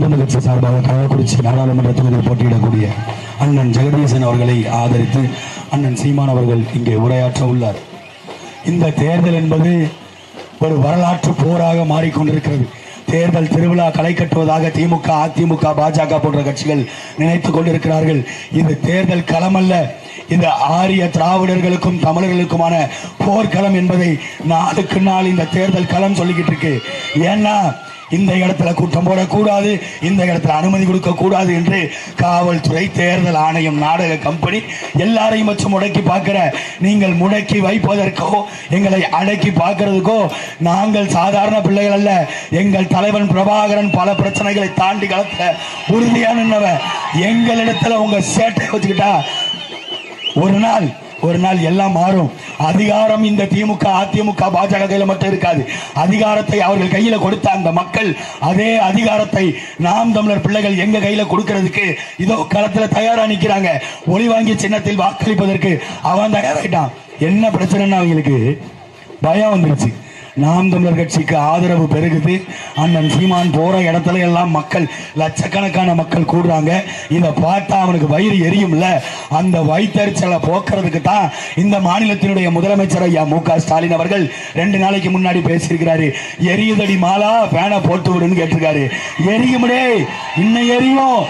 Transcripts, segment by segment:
நாம் கட்சி சார்பாக கள்ளக்குறிச்சி நாடாளுமன்ற தொகுதியில் போட்டியிடக்கூடிய அண்ணன் ஜெகதீசன் அவர்களை ஆதரித்து அண்ணன் சீமான் அவர்கள் இங்கே உரையாற்ற உள்ளார். இந்த தேர்தல் என்பது ஒரு வரலாற்று போராக மாறிக்கொண்டிருக்கிறது. தேர்தல் திருவிழா களை கட்டுவதாக திமுக அதிமுக பாஜக போன்ற கட்சிகள் நினைத்துக் கொண்டிருக்கிறார்கள். இது தேர்தல் களம் அல்ல. இந்த ஆரிய திராவிடர்களுக்கும் தமிழர்களுக்குமான போர்க்களம் என்பதை நாளுக்கு நாள் இந்த தேர்தல் களம் சொல்லிக்கிட்டு இருக்கு. ஏன்னா இந்த இடத்துல கூட்டம் போடக்கூடாது இந்த இடத்துல அனுமதி கொடுக்கக்கூடாது என்று காவல்துறை தேர்தல் ஆணையம் நாடக கம்பெனி எல்லாரையும் வச்சு முடக்கி பார்க்கிற நீங்கள் முடக்கி வைப்பதற்கோ எங்களை அடக்கி பார்க்கறதுக்கோ நாங்கள் சாதாரண பிள்ளைகள் அல்ல. எங்கள் தலைவன் பிரபாகரன் பல பிரச்சனைகளை தாண்டி களத்துல உறுதியான நின்னவன். எங்களிடத்துல உங்க சேட்டை வச்சுக்கிட்டா ஒரு நாள் ஒரு நாள் எல்லாம் மாறும். அதிகாரம் இந்த திமுக அதிமுக பாஜக கையில் மட்டும் இருக்காது. அதிகாரத்தை அவர்கள் கையில் கொடுத்த அந்த மக்கள் அதே அதிகாரத்தை நாம் தமிழர் பிள்ளைகள் எங்க கையில் கொடுக்கிறதுக்கு இதோ களத்தில் தயாரா நிற்கிறாங்க ஒளி வாங்கி சின்னத்தில் வாக்களிப்பதற்கு அவன் தயாராயிட்டான். என்ன பிரச்சனைன்னா அவங்களுக்கு? பயம் வந்துருச்சு. நாம் தமிழர் கட்சிக்கு ஆதரவு பெருகுது. அண்ணன் சீமான் போற இடத்துல எல்லாம் மக்கள் லட்சக்கணக்கான மக்கள் கூடுறாங்க. இதை பார்த்தா அவனுக்கு வயிறு எரியும்ல? அந்த வயிற்றறிச்சலை போக்குறதுக்கு தான் இந்த மாநிலத்தினுடைய முதலமைச்சர் ஐயா மு க ஸ்டாலின் அவர்கள் ரெண்டு நாளைக்கு முன்னாடி பேசியிருக்கிறாரு. எரியுதடி மாலா பேனை போட்டு விடுன்னு கேட்டிருக்காரு. எரியுமுடே இன்னும் எரியும்.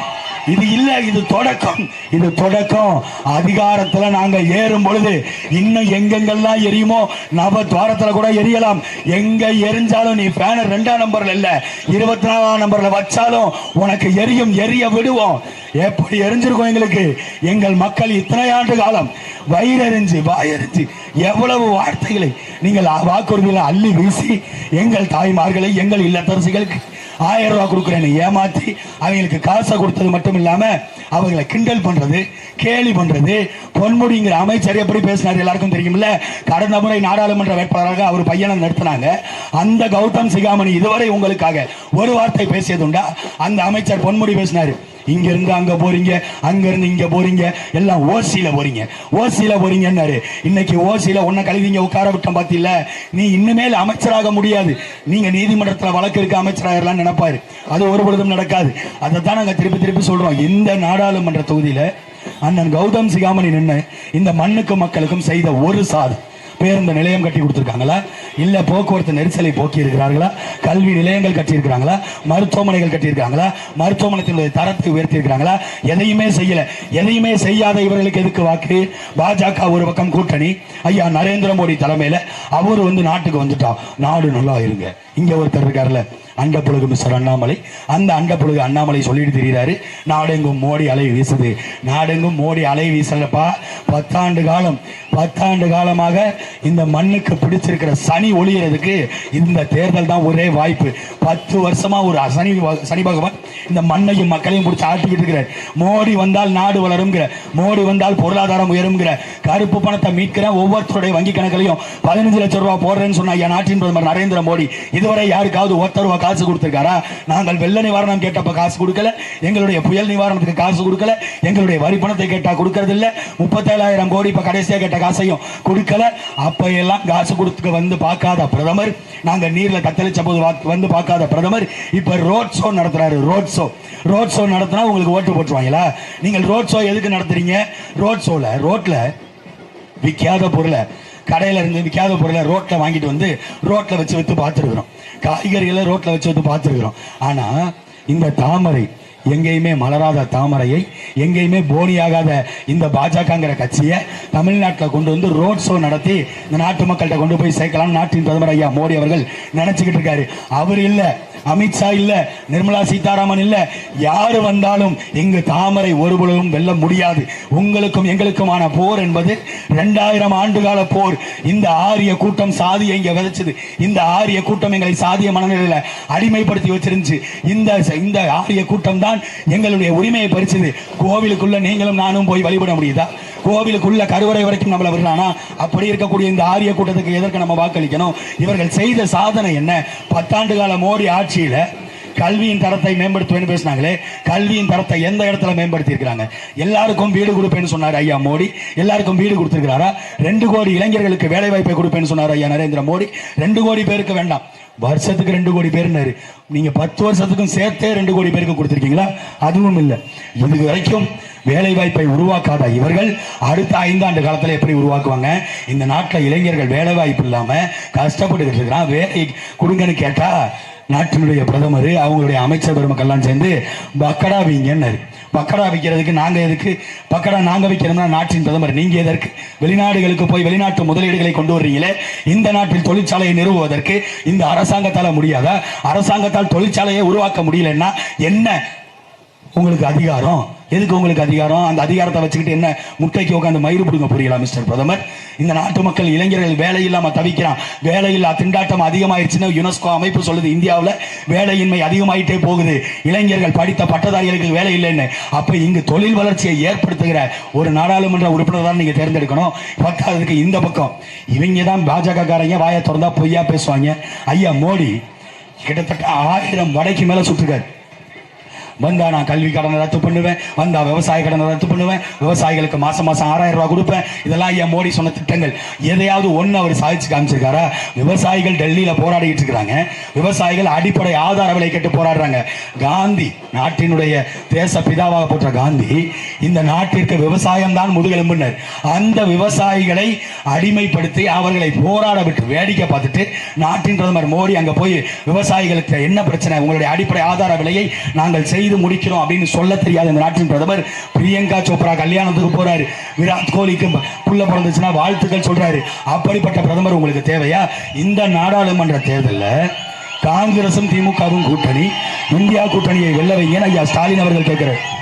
இது இல்ல இது தொடக்கம். இது தொடக்கம். அதிகாரத்துல நாங்க ஏறும் பொழுது இன்னும் எங்கெங்கெல்லாம் எரியுமோ நவ துவாரத்துல கூட எரியலாம். எங்க எரிஞ்சாலும் நீ பேனர் ரெண்டாம் நம்பர்ல இல்ல இருபத்தி நாலாம் நம்பர்ல வச்சாலும் உனக்கு எரியும் எரிய விடுவோம். எப்படி எரிஞ்சிருக்கும் எங்களுக்கு? எங்கள் மக்கள் இத்தனை ஆண்டு காலம் வயிறறிஞ்சு வாயறிஞ்சு எவ்வளவு வார்த்தைகளை நீங்கள் வாக்குறுதியில் அள்ளி வீசி எங்கள் தாய்மார்களை எங்கள் இல்லத்தரசிகளுக்கு ஆயிரம் ரூபாய் கொடுக்குறேன்னு ஏமாற்றி அவங்களுக்கு காசை கொடுத்தது மட்டும் இல்லாமல் அவங்களை கிண்டல் பண்ணுறது கேலி பண்ணுறது பொன்முடிங்கிற அமைச்சர் எப்படி பேசினார் எல்லாருக்கும் தெரியும்ல கடந்த முறை நாடாளுமன்ற வேட்பாளராக அவர் பையனை நிறுத்தினாங்க. அந்த கௌதம் சிகாமணி இதுவரை உங்களுக்காக ஒரு வார்த்தை பேசியதுண்டா? அந்த அமைச்சர் பொன்முடி பேசினார் இங்க இருந்து அங்க போறீங்க அங்க இருந்து இங்க போறீங்க எல்லாம் ஓசியில போறீங்க. ஓசியில போறீங்கன்னாரு. இன்னைக்கு ஓசியில உன்ன கழுவிங்க உட்கார விட்டோம் பாத்தீங்கள? நீ இன்னுமேல் அமைச்சராக முடியாது. நீங்க நீதிமன்றத்துல வழக்கு இருக்க அமைச்சராகலாம் நினைப்பாரு. அது ஒரு பொழுதும் நடக்காது. அதை தான் திருப்பி திருப்பி சொல்றோம். இந்த நாடாளுமன்ற தொகுதியில அண்ணன் கௌதம் சிகாமணி நின்று இந்த மண்ணுக்கும் மக்களுக்கும் செய்த ஒரு சாது. பேருந்து நிலையம் கட்டி கொடுத்துருக்காங்களா? இல்ல போக்குவரத்து நெரிசலை போக்கி இருக்கிறார்களா கல்வி நிலையங்கள் கட்டி இருக்கிறாங்களா மருத்துவமனைகள் கட்டி இருக்காங்களா தரத்தை உயர்த்திருக்கிறாங்களா எதையுமே செய்யல. எதையுமே செய்யாத இவர்களுக்கு எதுக்கு வாக்கு? பாஜக ஒரு பக்கம் கூட்டணி. ஐயா நரேந்திர மோடி தலைமையில அவர் வந்து நாட்டுக்கு வந்துட்டோம் நாடு நல்லா இருங்க. இங்க ஒருத்தர் இருக்காருல்ல அண்டப்புழுகு மிஸ்டர் அண்ணாமலை. அந்த அண்டப்புழுகு அண்ணாமலை சொல்லிட்டு தெரிகிறாரு நாடெங்கும் மோடி அலை வீசுது. நாடெங்கும் மோடி அலை வீசலப்பா. பத்தாண்டு காலம் பத்தாண்டு காலமாக இந்த மண்ணுக்கு பிடிச்சிருக்கிற சனி ஒளியறதுக்கு இந்த தேர்தல் தான் ஒரே வாய்ப்பு. பத்து வருஷமா ஒரு சனி சனி பகவான் இந்த மண்ணையும் மக்களையும் பிடிச்சி ஆட்டிக்கிட்டு இருக்கிறார். மோடி வந்தால் நாடு வளருங்கிற மோடி வந்தால் பொருளாதாரம் உயருங்கிற கருப்பு பணத்தை மீட்கிற ஒவ்வொருத்தருடைய வங்கி கணக்கிலையும் பதினஞ்சு லட்சம் ரூபாய் போடுறேன்னு சொன்ன என் நாட்டின் பிரதமர் நரேந்திர மோடி இதுவரை யாருக்காவது ஒருத்தர் ரூபாய் காசு கொடுத்திருக்காரா? நாங்கள் வெள்ள நிவாரணம் கேட்டப்ப காசு கொடுக்கல எங்களுடைய புயல் நிவாரணத்துக்கு காசு கொடுக்கல எங்களுடைய வரி பணத்தை கேட்டா கொடுக்கறது இல்ல முப்பத்தேழாயிரம் கோடி இப்ப கடைசியா கேட்ட காசையும் கொடுக்கல. அப்ப எல்லாம் காசு கொடுத்து வந்து பார்க்காத பிரதமர். நாங்க நீர்ல தத்தளிச்ச போது வந்து பார்க்காத பிரதமர். இப்ப ரோட் ஷோ நடத்துறாரு ரோட் ஷோ ரோட் ஷோ நடத்தினா உங்களுக்கு ஓட்டு போட்டுருவாங்களா? நீங்கள் ரோட் ஷோ எதுக்கு நடத்துறீங்க? ரோட் ஷோல ரோட்ல விற்காத பொருளை கடையில இருந்து விற்காத பொருளை ரோட்டில் வாங்கிட்டு வந்து ரோட்டில் வச்சு விற்று பார்த்துருக்குறோம். காய்கறிகளை ரோட்டில் வச்சு விற்று பார்த்துருக்குறோம். ஆனால் இந்த தாமரை எங்கேயுமே மலராத தாமரையை எங்கேயுமே போனியாகாத இந்த பாஜகங்கிற கட்சியை தமிழ்நாட்டில் கொண்டு வந்து ரோட் ஷோ நடத்தி இந்த நாட்டு மக்கள்கிட்ட கொண்டு போய் சேர்க்கலாம் நாட்டின் பிரதமர் ஐயா மோடி அவர்கள் நினச்சிக்கிட்டு இருக்காரு. அவர் இல்லை. அமித்ஷா இல்ல நிர்மலா சீதாராமன் இல்ல யாரு வந்தாலும் இங்கு தாமரை ஒருபொழுதும் வெல்ல முடியாது. உங்களுக்கும் எங்களுக்குமான போர் என்பது ரெண்டாயிரம் ஆண்டுகால போர். இந்த ஆரிய கூட்டம் சாதியை இங்க விதைச்சது. இந்த ஆரிய கூட்டம் எங்களை சாதிய மனநிலையில அடிமைப்படுத்தி வச்சிருந்துச்சு. இந்த இந்த ஆரிய கூட்டம் தான் எங்களுடைய உரிமையை பறிச்சது. கோவிலுக்குள்ள நீங்களும் நானும் போய் வழிபட முடியுதா? கோவிலுக்குள்ள கருவறை வரைக்கும் நம்மள விடுறானா? அப்படி இருக்கக்கூடிய இந்த ஆரிய கூட்டத்துக்கு எதற்கு நம்ம வாக்களிக்கணும்? இவர்கள் செய்த சாதனை என்ன? பத்தாண்டு கால மோடி ஆட்சியில கல்வியின் தரத்தை மேம்படுத்துவேன்னு பேசினாங்களே கல்வியின் தரத்தை எந்த இடத்துல மேம்படுத்தி இருக்கிறாங்க எல்லாருக்கும் வீடு கொடுப்பேன்னு சொன்னார் ஐயா மோடி. எல்லாருக்கும் வீடு கொடுத்துருக்கிறாரா? ரெண்டு கோடி இளைஞர்களுக்கு வேலை வாய்ப்பை கொடுப்பேன்னு சொன்னார் ஐயா நரேந்திர மோடி. ரெண்டு கோடி பேருக்கு வேண்டாம். வருஷத்துக்கு ரெண்டு கோடி பேர்னாரு நீங்க பத்து வருஷத்துக்கும் சேர்த்தே ரெண்டு கோடி பேருக்கு கொடுத்துருக்கீங்களா? அதுவும் இல்லை. இது வரைக்கும் வேலை வாய்ப்பை உருவாக்காத இவர்கள் அடுத்த ஐந்தாண்டு காலத்தில் எப்படி உருவாக்குவாங்க? இந்த நாட்டில் இளைஞர்கள் வேலை வாய்ப்பு இல்லாம கஷ்டப்பட்டுக்கிட்டு இருக்கிறான். வேலை கொடுங்கன்னு கேட்டால் நாட்டினுடைய பிரதமர் அவங்களுடைய அமைச்சர் பெருமக்கள்லாம் சேர்ந்து பக்கடா வீங்கன்னாரு. பக்கடா விற்கிறதுக்கு நாங்கள் எதுக்கு? பக்கடா நாங்கள் விற்கிறோம்னா நாட்டின் பிரதமர் நீங்கள் எதற்கு? வெளிநாடுகளுக்கு போய் வெளிநாட்டு முதலீடுகளை கொண்டு வர்றீங்களே? இந்த நாட்டில் தொழிற்சாலையை நிறுவுவதற்கு இந்த அரசாங்கத்தால் முடியாதா? அரசாங்கத்தால் தொழிற்சாலையை உருவாக்க முடியலன்னா என்ன? உங்களுக்கு அதிகாரம். எதுக்கு உங்களுக்கு அதிகாரம்? அந்த அதிகாரத்தை வச்சுக்கிட்டு என்ன? முட்டைக்கு உட்காந்து மயிறு பிடுங்க புரியலாம் மிஸ்டர் பிரதமர்? இந்த நாட்டு மக்கள் இளைஞர்கள் வேலை தவிக்கிறான். வேலை இல்லா திண்டாட்டம் அதிகமாயிருச்சுன்னு யுனெஸ்கோ அமைப்பு சொல்லுது இந்தியாவில். வேலையின்மை அதிகமாயிட்டே போகுது. இளைஞர்கள் படித்த பட்டதாரிகளுக்கு வேலை இல்லைன்னு. அப்ப இங்கு தொழில் வளர்ச்சியை ஏற்படுத்துகிற ஒரு நாடாளுமன்ற உறுப்பினர் தான் நீங்க தேர்ந்தெடுக்கணும். பத்தாவதுக்கு இந்த பக்கம். இவங்க தான் பாஜக காரங்க வாயை திறந்தா பொய்யா பேசுவாங்க. ஐயா மோடி கிட்டத்தட்ட ஆயிரம் வடைக்கு மேல சுற்றுக்காரு வந்தா நான் கல்வி கடனை ரத்து பண்ணுவேன் வந்தா விவசாய கடனை ரத்து பண்ணுவேன் விவசாயிகளுக்கு மாசம் மாசம் ஆறாயிரம் ரூபாய் கொடுப்பேன். இதெல்லாம் ஐயா மோடி சொன்ன திட்டங்கள். எதையாவது ஒன்று அவர் சாதிச்சு காமிச்சிருக்காரா? விவசாயிகள் டெல்லியில் போராடிக்கிட்டு இருக்கிறாங்க. விவசாயிகள் அடிப்படை ஆதார விலை கேட்டு போராடுறாங்க. காந்தி நாட்டினுடைய தேச பிதாவாக போற்ற காந்தி இந்த நாட்டிற்கு விவசாயம் தான் முதுகெலும்புனர் அந்த விவசாயிகளை அடிமைப்படுத்தி அவர்களை போராட விட்டு வேடிக்கை பார்த்துட்டு நாட்டின் பிரதமர் மோடி அங்கே போய் விவசாயிகளுக்கு என்ன பிரச்சனை? உங்களுடைய அடிப்படை ஆதார விலையை நாங்கள் செய்து முடிக்கிறோம் அப்படின்னு சொல்ல தெரியாது இந்த நாட்டின் பிரதமர். பிரியங்கா சோப்ரா கல்யாணத்துக்கு போறாரு. விராட் கோலிக்கு புள்ள பிறந்துச்சுன்னா வாழ்த்துக்கள் சொல்றாரு. அப்படிப்பட்ட பிரதமர் உங்களுக்கு தேவையா? இந்த நாடாளுமன்ற தேர்தலில் காங்கிரசும் திமுகவும் கூட்டணி. இந்தியா கூட்டணியை வெல்ல வைங்கன்னு ஐயா ஸ்டாலின் அவர்கள் கேட்கிறார்.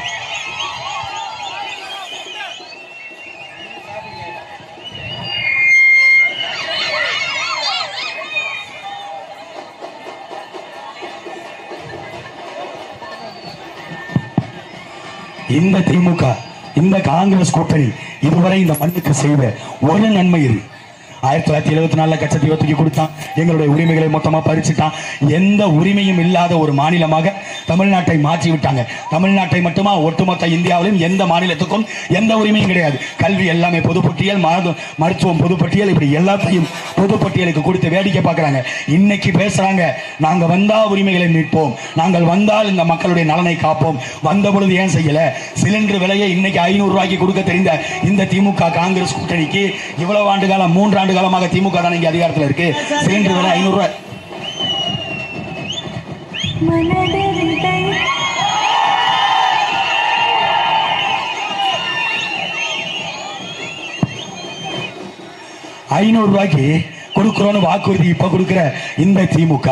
இந்த திமுக இந்த காங்கிரஸ் கூட்டணி இதுவரை இந்த மண்ணுக்கு செய்த ஒரு நன்மை இருக்கு ஆயிரத்தி தொள்ளாயிரத்தி எழுபத்தி நாலுல கச்சத்தீவை தூக்கி கொடுத்தான். எங்களுடைய உரிமைகளை மொத்தமா பறிச்சுட்டான் எந்த உரிமையும் இல்லாத ஒரு மாநிலமாக தமிழ்நாட்டை மாற்றி விட்டாங்க தமிழ்நாட்டை மட்டுமா ஒட்டுமொத்த இந்தியாவிலும் எந்த மாநிலத்துக்கும் எந்த உரிமையும் கிடையாது. கல்வி எல்லாமே பொதுப்பட்டியல் மருத்துவம் பொதுப்பட்டியல் இப்படி எல்லாத்தையும் பொதுப்பட்டியலுக்கு கொடுத்து வேடிக்கை பார்க்கறாங்க. இன்னைக்கு பேசுறாங்க நாங்க வந்தா உரிமைகளை மீட்போம். நாங்கள் வந்தால் இந்த மக்களுடைய நலனை காப்போம். வந்த பொழுது ஏன் செய்யல? சிலிண்டர் விலையை இன்னைக்கு ஐநூறு ரூபாய்க்கு கொடுக்க தெரிந்த இந்த திமுக காங்கிரஸ் கூட்டணிக்கு இவ்வளவு ஆண்டு காலம் மூன்றாண்டு ஆண்டு காலமாக திமுக தான் இங்கே அதிகாரத்தில் இருக்கு. சிலிண்டர் விலை ஐநூறு ரூபாய் ஐநூறு ரூபாய்க்கு கொடுக்கிறோன்னு வாக்குறுதி இப்ப கொடுக்கிற இந்த திமுக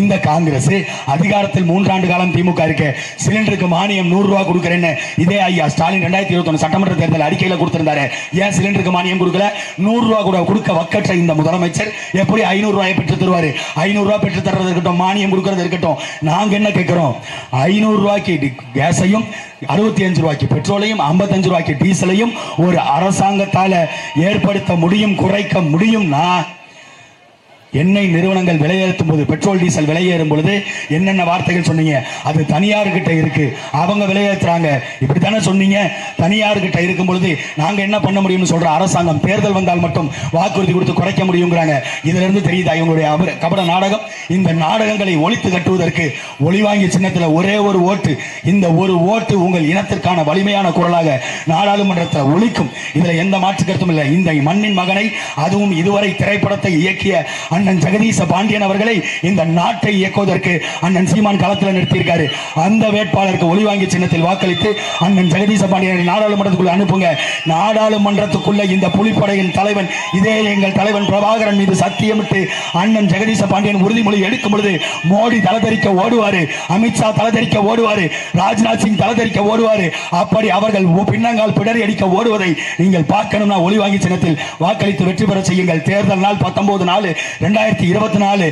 இந்த காங்கிரஸ் அதிகாரத்தில் மூன்றாண்டு காலம் திமுக இருக்கு. சிலிண்டருக்கு மானியம் நூறு ரூபாய் கொடுக்கிறேன்னு இதே ஐயா ஸ்டாலின் ரெண்டாயிரத்தி இருபத்தி சட்டமன்ற தேர்தல் அறிக்கையில் கொடுத்திருந்தாரு. ஏன் சிலிண்டருக்கு மானியம் கொடுக்கல? நூறு ரூபாய் கூட கொடுக்க வக்கற்ற இந்த முதலமைச்சர் எப்படி ஐநூறு ரூபாயை பெற்று தருவாரு? ஐநூறு ரூபாய் பெற்று தர்றது இருக்கட்டும் மானியம் கொடுக்கறது இருக்கட்டும். நாங்க என்ன கேட்கிறோம்? ஐநூறு ரூபாய்க்கு கேஸையும் அறுபத்தி அஞ்சு ரூபாய்க்கு பெட்ரோலையும் ஐம்பத்தஞ்சு ரூபாய்க்கு டீசலையும் ஒரு அரசாங்கத்தால ஏற்படுத்த முடியும் குறைக்க முடியும்னா எண்ணெய் நிறுவனங்கள் விலையேற்றும் போது பெட்ரோல் டீசல் விலையேறும் பொழுது என்னென்ன வார்த்தைகள் சொன்னீங்க? அது தனியார்கிட்ட இருக்கு. அவங்க விலையேற்றுறாங்க இப்படித்தானே சொன்னீங்க? தனியார்கிட்ட இருக்கும் பொழுது நாங்க என்ன பண்ண முடியும்னு சொல்ற அரசாங்கம் தேர்தல் வந்தால் மட்டும் வாக்குறுதி கொடுத்து குறைக்க முடியுங்கிறாங்க. இதுல இருந்து தெரியுதா இவங்களுடைய கபட நாடகம்? இந்த நாடகங்களை ஒழித்து கட்டுவதற்கு ஒளிவாங்கி சின்னத்தில் ஒரே ஒரு ஓட்டு. இந்த ஒரு ஓட்டு உங்கள் இனத்திற்கான வலிமையான குரலாக நாடாளுமன்றத்தில் ஒழிக்கும். இதுல எந்த மாற்று கருத்தும் இல்லை. இந்த மண்ணின் மகனை அதுவும் இதுவரை திரைப்படத்தை இயக்கிய அண்ணன் ஜெகதீச பாண்டியன் அவர்களை இந்த நாட்டை இயக்குவதற்கு அண்ணன் சீமான் களத்தில் நிறுத்தியிருக்காரு. அந்த வேட்பாளருக்கு ஒளிவாங்கி சின்னத்தில் வாக்களித்து அண்ணன் ஜெகதீச பாண்டியனை நாடாளுமன்றத்துக்குள்ள அனுப்புங்க. நாடாளுமன்றத்துக்குள்ள இந்த புலிப்படையின் தலைவன் இதே எங்கள் தலைவன் பிரபாகரன் மீது சத்தியமிட்டு அண்ணன் ஜெகதீச பாண்டியன் உறுதிமொழி எடுக்கும் பொழுது மோடி தலதரிக்க ஓடுவாரு அமித்ஷா தலதரிக்க ஓடுவாரு ராஜ்நாத் சிங் தலதரிக்க ஓடுவாரு. அப்படி அவர்கள் பின்னங்கால் பிடரி அடிக்க ஓடுவதை நீங்கள் பார்க்கணும்னா ஒளிவாங்கி சின்னத்தில் வாக்களித்து வெற்றி பெற செய்யுங்கள். தேர்தல் நாள் பத்தொன்பது நாலு இரண்டாயிரத்தி இருபத்தி நாலு